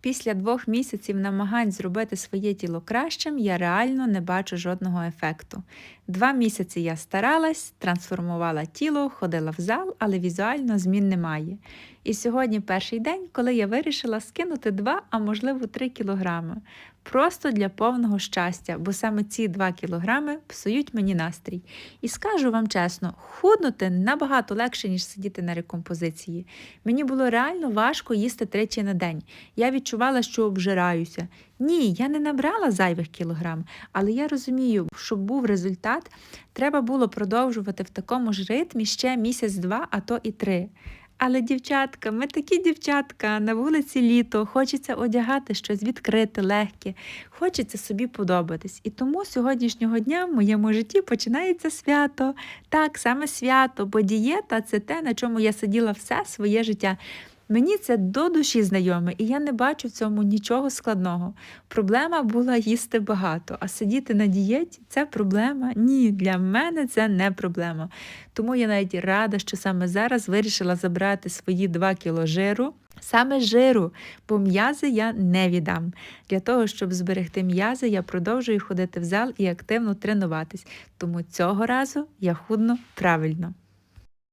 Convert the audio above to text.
Після двох місяців намагань зробити своє тіло кращим, я реально не бачу жодного ефекту. Два місяці я старалась, трансформувала тіло, ходила в зал, але візуально змін немає. І сьогодні перший день, коли я вирішила скинути 2, а можливо 3 кілограми. Просто для повного щастя, бо саме ці 2 кілограми псують мені настрій. І скажу вам чесно, худнути набагато легше, ніж сидіти на рекомпозиції. Мені було реально важко їсти тричі на день. Я що обжираюся. Ні, я не набрала зайвих кілограм, але я розумію, щоб був результат, треба було продовжувати в такому ж ритмі ще місяць-два, а то і три. Але, дівчатка, ми такі дівчатка, на вулиці літо, хочеться одягати щось відкрите, легке, хочеться собі подобатись. І тому сьогоднішнього дня в моєму житті починається свято. Так, саме свято, бо дієта це те, на чому я сиділа все своє життя. Мені це до душі знайоме, і я не бачу в цьому нічого складного. Проблема була їсти багато, а сидіти на дієті це проблема. Ні, для мене це не проблема. Тому я навіть рада, що саме зараз вирішила забрати свої 2 кіло жиру. Саме жиру, бо м'язи я не віддам. Для того, щоб зберегти м'язи, я продовжую ходити в зал і активно тренуватись. Тому цього разу я худну правильно.